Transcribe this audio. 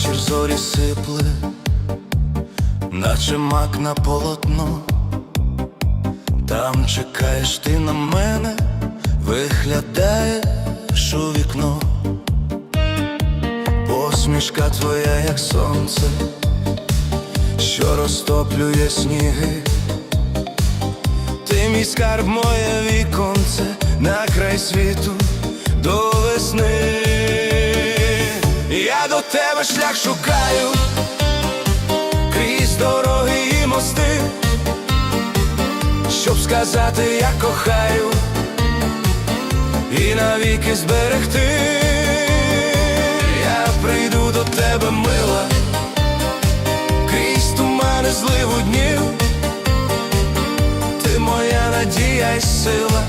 зорі сипле, наче мак на полотно. Там чекаєш ти на мене, виглядаєш у вікно. Посмішка твоя, як сонце, що розтоплює сніги. Ти мій скарб, моє віконце на край світу тебе шлях шукаю. Крізь дороги і мости, щоб сказати, я кохаю. І навіки зберегти. Я прийду до тебе, мила, крізь тумани зливу днів. Ти моя надія й сила,